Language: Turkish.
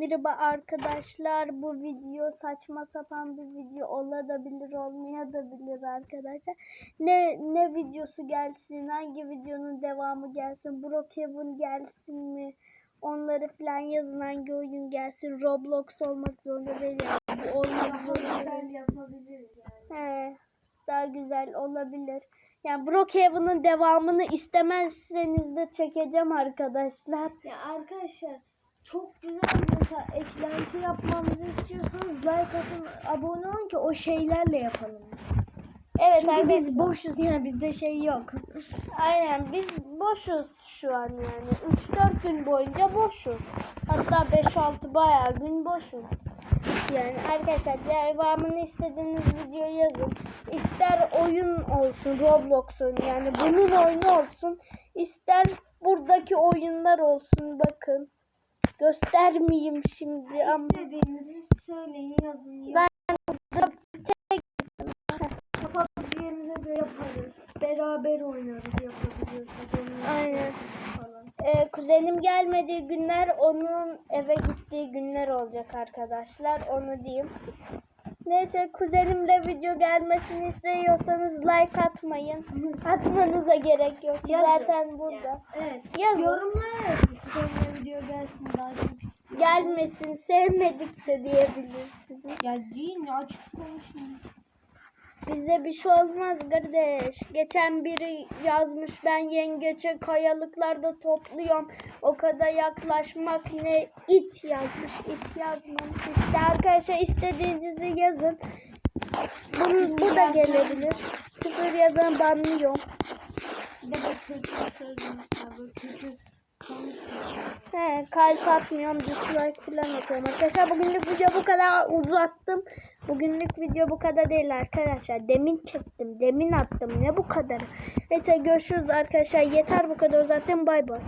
Merhaba arkadaşlar. Bu video saçma sapan bir video olabilir, olmayabilir arkadaşlar. Ne ne videosu gelsin, hangi videonun devamı gelsin, Brookhaven gelsin mi? Onları falan yazın hangi oyun gelsin. Roblox olmak zorunda değil yani. Olmak zorunda değil. yapabiliriz yani. He, daha güzel olabilir. Yani Brookhaven'ın devamını istemezseniz de çekeceğim arkadaşlar. Ya arkadaşlar çok güzel mesela eklenti yapmamızı istiyorsanız like atın, abone olun ki o şeylerle yapalım. Evet Çünkü arkadaşlar. biz boşuz yani bizde şey yok. Aynen biz boşuz şu an yani. 3-4 gün boyunca boşuz. Hatta 5-6 bayağı gün boşuz. Yani arkadaşlar devamını istediğiniz videoyu yazın. İster oyun olsun Roblox'un yani bunun oyunu olsun. ister buradaki oyunlar olsun bakın. Göstermeyeyim şimdi ama İstediğinizi söyleyin yazın. Ben- Yapabileceğimize de yaparız. Beraber oynarız yapabiliyorsak. Aynen. Ee, kuzenim gelmediği günler onun eve gittiği günler olacak arkadaşlar. Onu diyeyim. Neyse kuzenimle video gelmesini istiyorsanız like atmayın. Atmanıza gerek yok. Yazın. Zaten burada. Evet. Yazın. Yorumlara yazın. Sonra video gelsin daha çok. Gelmesin sevmedik de diyebilirsiniz. Ya değil mi? Açık konuşun. Bize bir şey olmaz kardeş. Geçen biri yazmış ben yengeçe kayalıklarda topluyorum. O kadar yaklaşmak ne? it yazmış. it yazmamış. İşte arkadaşlar istediğinizi yazın. Bunu, bu da gelebilir. Küfür yazan banlıyorum. Bir de kötü kötü konuşuyor. He, kalp atmıyorum. Dislike falan atıyorum. Arkadaşlar bugünlük video bu kadar uzattım. Bugünlük video bu kadar değil arkadaşlar. Demin çektim. Demin attım. Ne bu kadar? Neyse görüşürüz arkadaşlar. Yeter bu kadar uzattım. Bay bay.